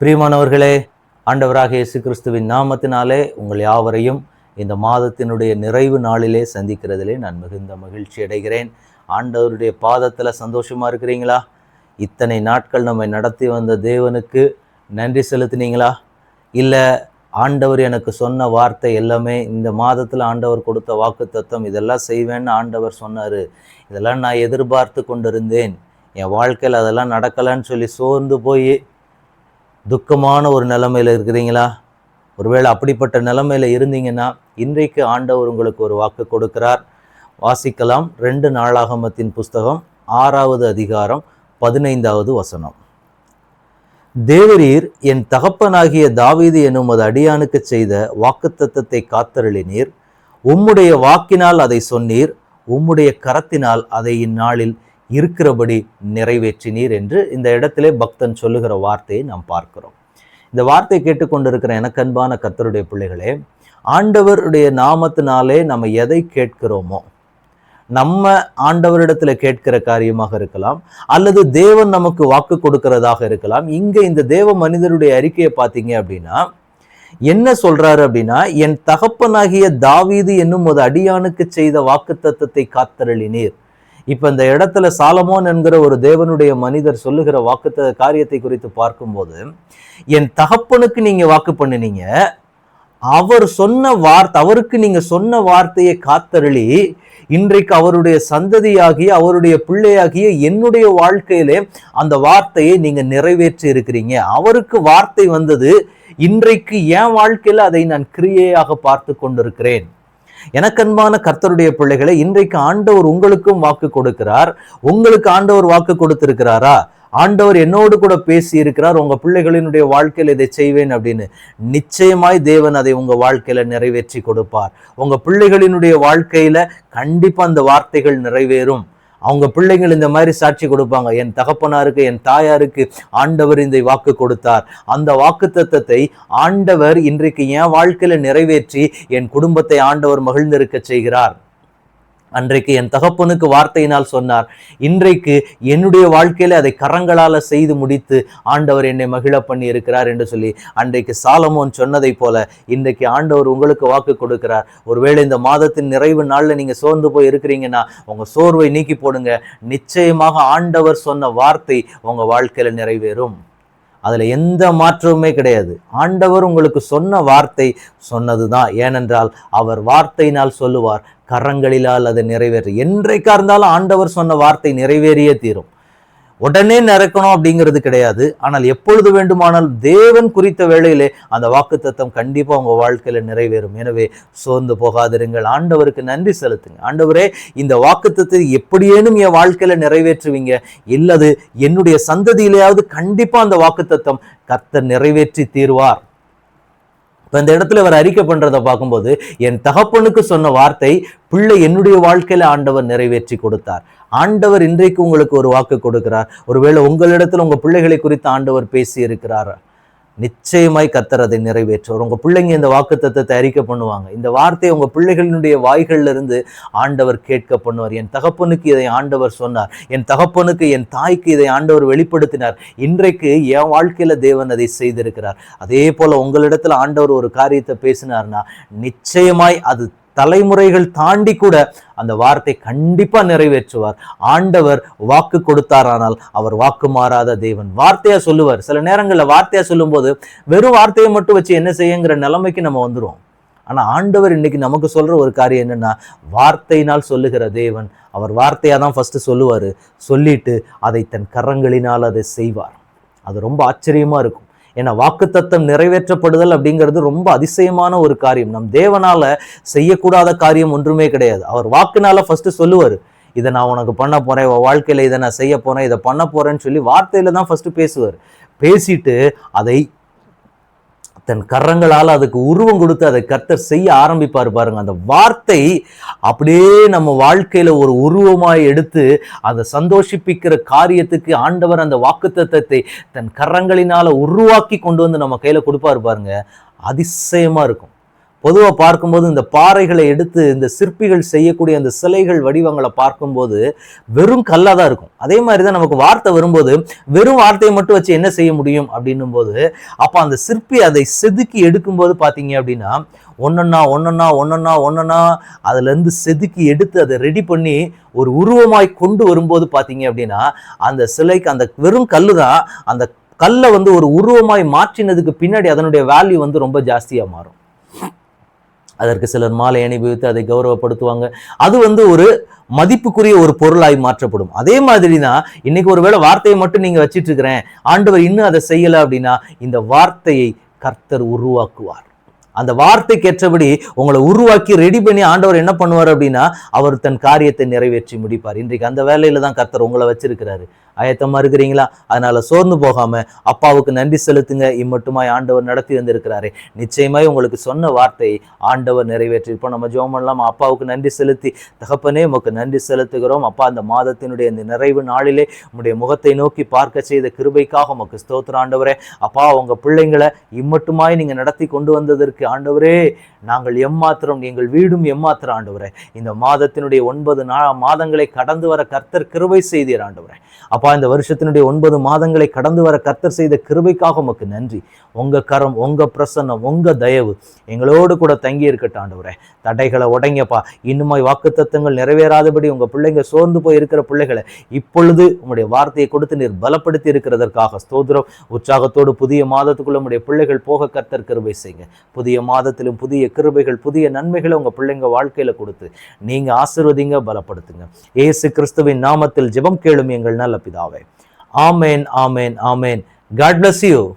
பிரியமானவர்களே ஆண்டவராக இயேசு கிறிஸ்துவின் நாமத்தினாலே உங்கள் யாவரையும் இந்த மாதத்தினுடைய நிறைவு நாளிலே சந்திக்கிறதிலே நான் மிகுந்த மகிழ்ச்சி அடைகிறேன். ஆண்டவருடைய பாதத்தில் சந்தோஷமாக இருக்கிறீங்களா? இத்தனை நாட்கள் நம்மை நடத்தி வந்த தேவனுக்கு நன்றி செலுத்தினீங்களா? இல்லை ஆண்டவர் எனக்கு சொன்ன வார்த்தை எல்லாமே இந்த மாதத்தில் ஆண்டவர் கொடுத்த வாக்கு தத்துவம் இதெல்லாம் செய்வேன்னு ஆண்டவர் சொன்னார். இதெல்லாம் நான் எதிர்பார்த்து கொண்டிருந்தேன். என் வாழ்க்கையில் அதெல்லாம் நடக்கலைன்னு சொல்லி சோர்ந்து போய் துக்கமான ஒரு நிலைமையில் இருக்கிறீங்களா? ஒருவேளை அப்படிப்பட்ட நிலைமையில் இருந்தீங்கன்னா இன்றைக்கு ஆண்டவர் உங்களுக்கு ஒரு வாக்கு கொடுக்கிறார். வாசிக்கலாம். ரெண்டு நாளாகமத்தின் புஸ்தகம் ஆறாவது அதிகாரம் பதினைந்தாவது வசனம். தேவரீர் என் தகப்பனாகிய தாவீது என்னும் அது அடியானுக்கு செய்த வாக்குத்தத்தத்தை காத்தருளினீர். உம்முடைய வாக்கினால் அதை சொன்னீர். உம்முடைய கரத்தினால் அதை இந்நாளில் இருக்கிறபடி நிறைவேற்றினீர் என்று இந்த இடத்திலே பக்தன் சொல்லுகிற வார்த்தையை நாம் பார்க்கிறோம். இந்த வார்த்தையை கேட்டுக்கொண்டிருக்கிற எனக்கு அன்பான பிள்ளைகளே ஆண்டவருடைய நாமத்தினாலே நம்ம எதை கேட்கிறோமோ நம்ம ஆண்டவரிடத்துல கேட்கிற காரியமாக இருக்கலாம் அல்லது தேவன் நமக்கு வாக்கு கொடுக்கிறதாக இருக்கலாம். இங்க இந்த தேவ மனிதருடைய அறிக்கையை பார்த்தீங்க அப்படின்னா என்ன சொல்றாரு அப்படின்னா என் தகப்பனாகிய தாவீது என்னும் ஒரு அடியானுக்கு செய்த வாக்கு தத்தத்தை காத்தரளினீர். இப்போ இந்த இடத்துல சாலமோன் என்கிற ஒரு தேவனுடைய மனிதர் சொல்லுகிற வாக்கு காரியத்தை குறித்து பார்க்கும்போது என் தகப்பனுக்கு நீங்கள் வாக்கு பண்ணினீங்க. அவர் சொன்ன வார்த்தை அவருக்கு நீங்க சொன்ன வார்த்தையை காத்தருளி இன்றைக்கு அவருடைய சந்ததியாகிய அவருடைய பிள்ளையாகிய என்னுடைய வாழ்க்கையிலே அந்த வார்த்தையை நீங்க நிறைவேற்றி இருக்கிறீங்க. அவருக்கு வார்த்தை வந்தது இன்றைக்கு என் வாழ்க்கையில அதை நான் கிரியையாக பார்த்து கொண்டிருக்கிறேன். எனக்கன்பான கர்த்தருடைய பிள்ளைகளை இன்றைக்கு ஆண்டவர் உங்களுக்கும் வாக்கு கொடுக்கிறார். உங்களுக்கு ஆண்டவர் வாக்கு கொடுத்திருக்கிறாரா? ஆண்டவர் என்னோடு கூட பேசி இருக்கிறார் உங்க பிள்ளைகளினுடைய வாழ்க்கையில் இதை செய்வேன் அப்படின்னு. நிச்சயமாய் தேவன் அதை உங்க வாழ்க்கையில நிறைவேற்றி கொடுப்பார். உங்க பிள்ளைகளினுடைய வாழ்க்கையில கண்டிப்பா அந்த வார்த்தைகள் நிறைவேறும். அவங்க பிள்ளைங்கள் இந்த மாதிரி சாட்சி கொடுப்பாங்க. என் தகப்பனாருக்கு என் தாயாருக்கு ஆண்டவர் இந்த வாக்கு கொடுத்தார். அந்த வாக்கு தத்தத்தை ஆண்டவர் இன்றைக்கு என் வாழ்க்கையில நிறைவேற்றி என் குடும்பத்தை ஆண்டவர் மகிழ்ந்திருக்க செய்கிறார். அன்றைக்கு என் தகப்பனுக்கு வார்த்தையினால் சொன்னார் இன்றைக்கு என்னுடைய வாழ்க்கையில அதை கரங்களால செய்து முடித்து ஆண்டவர் என்னை மகிழ பண்ணி இருக்கிறார் என்று சொல்லி அன்றைக்கு சாலமோன் சொன்னதை போல இன்றைக்கு ஆண்டவர் உங்களுக்கு வாக்கு கொடுக்கிறார். ஒருவேளை இந்த மாதத்தின் நிறைவு நாளில் நீங்க சோர்ந்து போய் இருக்கிறீங்கன்னா உங்க சோர்வை நீக்கி போடுங்க. நிச்சயமாக ஆண்டவர் சொன்ன வார்த்தை உங்க வாழ்க்கையில நிறைவேறும். அதில் எந்த மாற்றமுமே கிடையாது. ஆண்டவர் உங்களுக்கு சொன்ன வார்த்தை சொன்னதுதான். ஏனென்றால் அவர் வார்த்தையினால் சொல்லுவார் கரங்களிலால் அது நிறைவேற்ற என்றைக்கா இருந்தாலும் ஆண்டவர் சொன்ன வார்த்தை நிறைவேறியே தீரும். உடனே நிறக்கணும் அப்படிங்கிறது கிடையாது. ஆனால் எப்பொழுது வேண்டுமானால் தேவன் குறித்த வேளையிலே அந்த வாக்கு தத்தம் கண்டிப்பாக உங்கள் வாழ்க்கையில் நிறைவேறும். எனவே சோர்ந்து போகாதிருங்கள். ஆண்டவருக்கு நன்றி செலுத்துங்க. ஆண்டவரே இந்த வாக்கு எப்படியேனும் என் வாழ்க்கையில் நிறைவேற்றுவீங்க. இல்லது என்னுடைய சந்ததியிலேயாவது கண்டிப்பாக அந்த வாக்கு தத்தம் கர்த்தர் நிறைவேற்றி தீர்வார். இப்போ இந்த இடத்துல அவர் அறிக்கை பண்ணுறதை பார்க்கும்போது என் தகப்பனுக்கு சொன்ன வார்த்தை பிள்ளை என்னுடைய வாழ்க்கையில் ஆண்டவர் நிறைவேற்றி கொடுத்தார். ஆண்டவர் இன்றைக்கு உங்களுக்கு ஒரு வாக்கு கொடுக்கிறார். ஒருவேளை உங்களிடத்தில் உங்கள் பிள்ளைகளை குறித்து ஆண்டவர் பேசி இருக்கிறார் நிச்சயமாய் கத்தர் அதை நிறைவேற்றுவார். உங்கள் பிள்ளைங்க இந்த வாக்குத்தத்தை தயாரிக்க அறிக்கை பண்ணுவாங்க. இந்த வார்த்தையை உங்கள் பிள்ளைகளினுடைய வாய்களிலிருந்து ஆண்டவர் கேட்க பண்ணுவார். என் தகப்பனுக்கு இதை ஆண்டவர் சொன்னார். என் தகப்பனுக்கு என் தாய்க்கு இதை ஆண்டவர் வெளிப்படுத்தினார். இன்றைக்கு என் வாழ்க்கையில் தேவன் அதை செய்திருக்கிறார். அதே போல் உங்களிடத்தில் ஆண்டவர் ஒரு காரியத்தை பேசினார்னா நிச்சயமாய் அது தலைமுறைகள் தாண்டி கூட அந்த வார்த்தை கண்டிப்பா நிறைவேற்றுவார். ஆண்டவர் வாக்கு கொடுத்தாரானால் அவர் வாக்கு மாறாத தேவன். வார்த்தையா சொல்லுவார். சில நேரங்களில் வார்த்தையா சொல்லும்போது வெறும் வார்த்தையை மட்டும் வச்சு என்ன செய்யுங்கிற நிலைமைக்கு நம்ம வந்துடுவோம் ஆனால் ஆண்டவர் இன்னைக்கு நமக்கு சொல்கிற ஒரு காரியம் என்னென்னா வார்த்தையினால் சொல்லுகிற தேவன் அவர் வார்த்தையாக தான் ஃபஸ்ட்டு சொல்லுவார். சொல்லிட்டு அதை தன் கரங்களினால் அதை செய்வார். அது ரொம்ப ஆச்சரியமாக இருக்கும். ஏன்னா வாக்குத்தத்தம் நிறைவேற்றப்படுதல் அப்படிங்கிறது ரொம்ப அதிசயமான ஒரு காரியம். நம் தேவனால செய்யக்கூடாத காரியம் ஒன்றுமே கிடையாது. அவர் வாக்குனால ஃபர்ஸ்ட் சொல்லுவார். இதை நான் உனக்கு பண்ண போறேன் வாழ்க்கையில் வாழ்க்கையில இதை நான் செய்ய போறேன் இதை பண்ண போறேன்னு சொல்லி வார்த்தையில தான் ஃபர்ஸ்ட் பேசுவார். பேசிட்டு அதை தன் கரங்களால் அதுக்கு உருவம் கொடுத்து அதை கர்த்தர் செய்ய ஆரம்பிப்பார் பாருங்க. அந்த வார்த்தை அப்படியே நம்ம வாழ்க்கையில் ஒரு உருவமாய் எடுத்து அதை சந்தோஷிப்பிக்கிற காரியத்துக்கு ஆண்டவர் அந்த வாக்குத்தத்தை தன் கரங்களினால் உருவாக்கி கொண்டு வந்து நம்ம கையில் கொடுப்பாரு பாருங்க. அதிசயமாக இருக்கும். பொதுவாக பார்க்கும்போது இந்த பாறைகளை எடுத்து இந்த சிற்பிகள் செய்யக்கூடிய அந்த சிலைகள் வடிவங்களை பார்க்கும்போது வெறும் கல்லாக தான் இருக்கும். அதே மாதிரி தான் நமக்கு வார்த்தை வரும்போது வெறும் வார்த்தையை மட்டும் வச்சு என்ன செய்ய முடியும் அப்படின்னும் போது அப்போ அந்த சிற்பி அதை செதுக்கி எடுக்கும்போது பார்த்தீங்க அப்படின்னா ஒன்னொன்னா ஒன்னொன்னா ஒன்னொன்னா ஒன்னொன்னா அதுலேருந்து செதுக்கி எடுத்து அதை ரெடி பண்ணி ஒரு உருவமாய் கொண்டு வரும்போது பார்த்தீங்க அப்படின்னா அந்த சிலைக்கு அந்த வெறும் கல் தான் அந்த கல்லை வந்து ஒரு உருவமாய் மாற்றினதுக்கு பின்னாடி அதனுடைய வேல்யூ வந்து ரொம்ப ஜாஸ்தியாக மாறும். அதற்கு சிலர் மாலை அணிவித்து அதை கௌரவப்படுத்துவாங்க. அது வந்து ஒரு மதிப்புக்குரிய ஒரு பொருளாய் மாற்றப்படும். அதே மாதிரி தான் இன்னைக்கு ஒருவேளை வார்த்தையை மட்டும் நீங்கள் வச்சிட்டு இருக்கிறேன் ஆண்டவர் இன்னும் அதை செய்யலை அப்படின்னா இந்த வார்த்தையை கர்த்தர் உருவாக்குவார். அந்த வார்த்தைக்கேற்றபடி உங்களை உருவாக்கி ரெடி பண்ணி ஆண்டவர் என்ன பண்ணுவார் அப்படின்னா அவர் தன் காரியத்தை நிறைவேற்றி முடிப்பார். இன்றைக்கு அந்த வேலையில தான் கர்த்தர் உங்களை வச்சிருக்கிறாரு. ஆயத்தமா இருக்கிறீங்களா? அதனால சோர்ந்து போகாம அப்பாவுக்கு நன்றி செலுத்துங்க. இம்மட்டுமாய் ஆண்டவர் நடத்தி வந்திருக்கிறாரு. நிச்சயமாய் உங்களுக்கு சொன்ன வார்த்தை ஆண்டவர் நிறைவேற்றி. இப்போ நம்ம ஜோம் பண்ணலாம்? அப்பாவுக்கு நன்றி செலுத்தி தகப்பனே உமக்கு நன்றி செலுத்துகிறோம். அப்பா அந்த மாதத்தினுடைய இந்த நிறைவு நாளிலே உம்முடைய முகத்தை நோக்கி பார்க்க செய்த கிருபைக்காக உமக்கு ஸ்தோத்திர ஆண்டவரே. அப்பா உங்க பிள்ளைங்களை இம்மட்டுமாய் நீங்க நடத்தி கொண்டு வந்ததற்கு ஆண்டவரே நாங்கள் எம்மாத்திரம் எங்கள் வீடும் எம்மாத்திரம் ஆண்டவரே. இந்த மாதத்தினுடைய ஒன்பது நா மாதங்களை கடந்து வர கர்த்தர் கிருபை செய்தீர் ஆண்டவரே. அப்பா இந்த வருஷத்தினுடைய ஒன்பது மாதங்களை கடந்து வர கர்த்தர் செய்த கிருபைக்காக உமக்கு நன்றி. உங்க கரம் உங்க பிரசன்னம் உங்க தயவு எங்களோடு கூட தங்கி இருக்கட்டும் ஆண்டவரே. தடைகளை உடைங்கப்பா. இன்னுமாய் வாக்குத்தத்தங்கள் நிறைவேறாதபடி உங்க பிள்ளைங்க சோர்ந்து போய் இருக்கிற பிள்ளைகளை இப்பொழுது உங்களுடைய வார்த்தையை கொடுத்து நீர் பலப்படுத்தி இருக்கிறதற்காக ஸ்தோத்திரம். உற்சாகத்தோடு புதிய மாதத்துக்குள்ள உங்களுடைய பிள்ளைகள் போக கர்த்தர் கிருபை செய்யுங்க. புதிய மாதத்திலும் புதிய கிருபைகள் புதிய நன்மைகளை உங்க பிள்ளைங்க வாழ்க்கையில கொடுத்து நீங்க ஆசீர்வதிங்க பலப்படுத்துங்க. ஏசு கிறிஸ்துவின் நாமத்தில் ஜெபம் கேளும் எங்கள் நல்ல பிதாவே. ஆமேன் ஆமேன் ஆமேன். God bless you